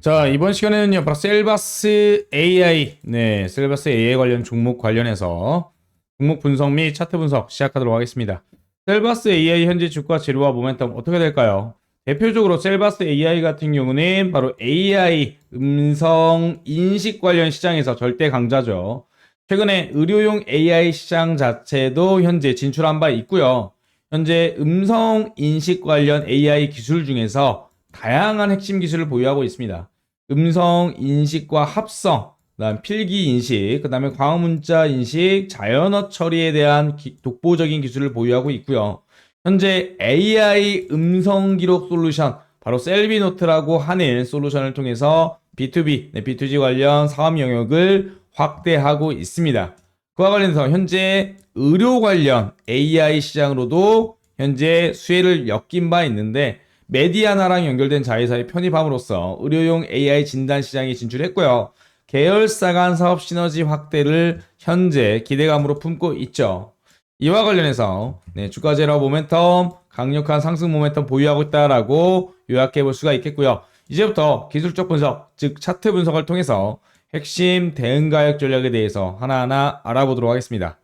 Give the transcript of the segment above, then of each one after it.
자, 이번 시간에는요, 바로 셀바스 AI, 네, 셀바스 AI 관련 종목 관련해서 종목 분석 및 차트 분석 시작하도록 하겠습니다. 셀바스 AI 현재 주가 재료와 모멘텀 어떻게 될까요? 대표적으로 셀바스 AI 같은 경우는 바로 AI 음성 인식 관련 시장에서 절대 강자죠. 최근에 의료용 AI 시장 자체도 현재 진출한 바 있고요. 현재 음성 인식 관련 AI 기술 중에서 다양한 핵심 기술을 보유하고 있습니다. 음성 인식과 합성, 그다음 필기 인식, 그다음에 광학 문자 인식, 자연어 처리에 대한 기- 독보적인 기술을 보유하고 있고요. 현재 AI 음성 기록 솔루션, 바로 셀비노트라고 하는 솔루션을 통해서 B2B, 네, B2G 관련 사업 영역을 확대하고 있습니다. 그와 관련해서 현재 의료 관련 AI 시장으로도 현재 수혜를 엮인 바 있는데 메디아나랑 연결된 자회사에 편입함으로써 의료용 AI 진단 시장에 진출했고요. 계열사 간 사업 시너지 확대를 현재 기대감으로 품고 있죠. 이와 관련해서 네, 주가 제로 모멘텀, 강력한 상승 모멘텀 보유하고 있다라고 요약해 볼 수가 있겠고요. 이제부터 기술적 분석, 즉 차트 분석을 통해서 핵심 대응 가격 전략에 대해서 하나하나 알아보도록 하겠습니다.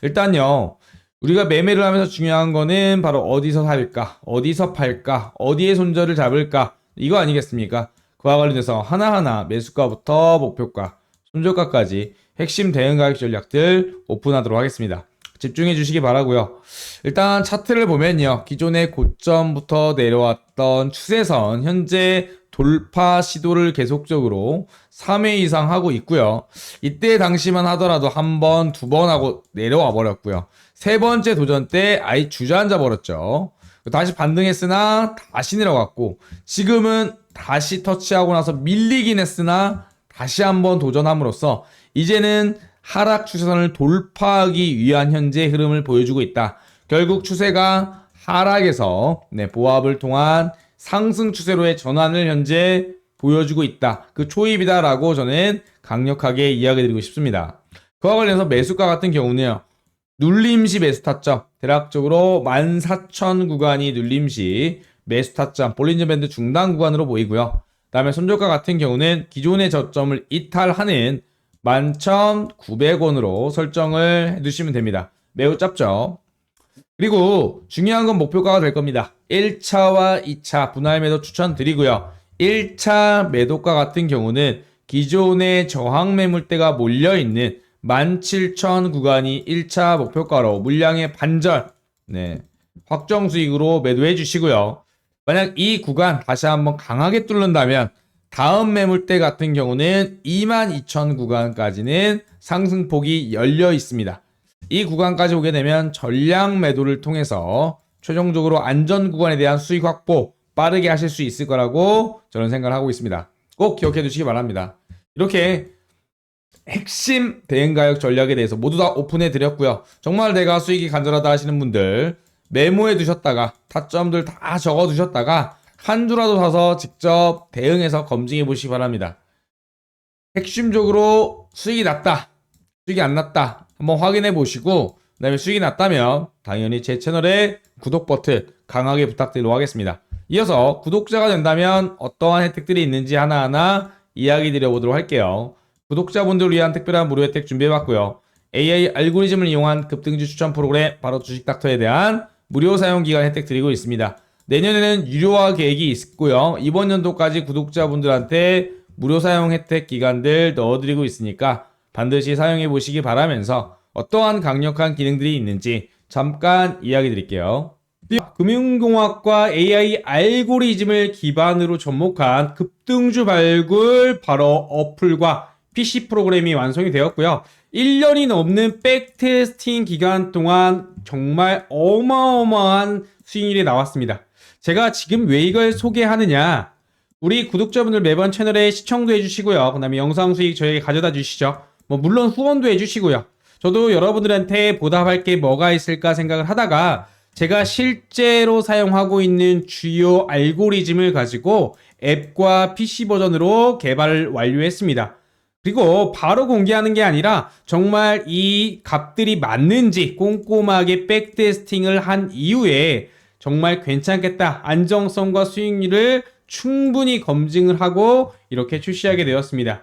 일단요, 우리가 매매를 하면서 중요한 거는 바로 어디서 살까, 어디서 팔까, 어디에 손절을 잡을까, 이거 아니겠습니까? 그와 관련해서 하나하나 매수가부터 목표가, 손절가까지 핵심 대응 가격 전략들 오픈하도록 하겠습니다. 집중해 주시기 바라고요. 일단 차트를 보면요. 기존의 고점부터 내려왔던 추세선 현재 돌파 시도를 계속적으로 3회 이상 하고 있고요. 이때 당시만 하더라도 한 번, 두 번 하고 내려와 버렸고요. 세 번째 도전 때 아예 주저앉아 버렸죠. 다시 반등했으나 다시 내려갔고 지금은 다시 터치하고 나서 밀리긴 했으나 다시 한번 도전함으로써 이제는 하락 추세선을 돌파하기 위한 현재 흐름을 보여주고 있다. 결국 추세가 하락에서 네, 보합을 통한 상승 추세로의 전환을 현재 보여주고 있다. 그 초입이다라고 저는 강력하게 이야기 드리고 싶습니다. 그와 관련해서 매수가 같은 경우는요. 눌림시 매수 타점 대략적으로 14,000 구간이 눌림시 매수 타점 볼린저 밴드 중단 구간으로 보이고요. 그다음에 손절가 같은 경우는 기존의 저점을 이탈하는 11,900원으로 설정을 해두시면 됩니다. 매우 짧죠. 그리고 중요한 건 목표가가 될 겁니다. 1차와 2차 분할 매도 추천드리고요. 1차 매도가 같은 경우는 기존의 저항 매물대가 몰려있는 17,000 구간이 1차 목표가로 물량의 반절, 네, 확정 수익으로 매도해 주시고요. 만약 이 구간 다시 한번 강하게 뚫는다면 다음 매물대 같은 경우는 22,000 구간까지는 상승폭이 열려 있습니다. 이 구간까지 오게 되면 전량 매도를 통해서 최종적으로 안전 구간에 대한 수익 확보 빠르게 하실 수 있을 거라고 저는 생각을 하고 있습니다. 꼭 기억해 두시기 바랍니다. 이렇게 핵심 대응 가격 전략에 대해서 모두 다 오픈해 드렸고요. 정말 내가 수익이 간절하다 하시는 분들 메모해 두셨다가 타점들 다 적어 두셨다가 한 주라도 사서 직접 대응해서 검증해 보시기 바랍니다. 핵심적으로 수익이 났다, 수익이 안 났다 한번 확인해 보시고 그 다음에 수익이 났다면 당연히 제 채널에 구독 버튼 강하게 부탁드리도록 하겠습니다. 이어서 구독자가 된다면 어떠한 혜택들이 있는지 하나하나 이야기 드려보도록 할게요. 구독자분들을 위한 특별한 무료 혜택 준비해봤고요. AI 알고리즘을 이용한 급등주 추천 프로그램 바로 주식닥터에 대한 무료 사용 기간 혜택 드리고 있습니다. 내년에는 유료화 계획이 있고요. 이번 연도까지 구독자분들한테 무료 사용 혜택 기간들 넣어드리고 있으니까 반드시 사용해 보시기 바라면서 어떠한 강력한 기능들이 있는지 잠깐 이야기 드릴게요. 금융공학과 AI 알고리즘을 기반으로 접목한 급등주 발굴 바로 어플과 PC 프로그램이 완성이 되었고요. 1년이 넘는 백테스팅 기간 동안 정말 어마어마한 수익률이 나왔습니다. 제가 지금 왜 이걸 소개하느냐? 우리 구독자분들 매번 채널에 시청도 해주시고요. 그 다음에 영상 수익 저에게 가져다 주시죠. 뭐, 물론 후원도 해주시고요. 저도 여러분들한테 보답할 게 뭐가 있을까 생각을 하다가 제가 실제로 사용하고 있는 주요 알고리즘을 가지고 앱과 PC 버전으로 개발을 완료했습니다. 그리고 바로 공개하는 게 아니라 정말 이 값들이 맞는지 꼼꼼하게 백테스팅을 한 이후에 정말 괜찮겠다. 안정성과 수익률을 충분히 검증을 하고 이렇게 출시하게 되었습니다.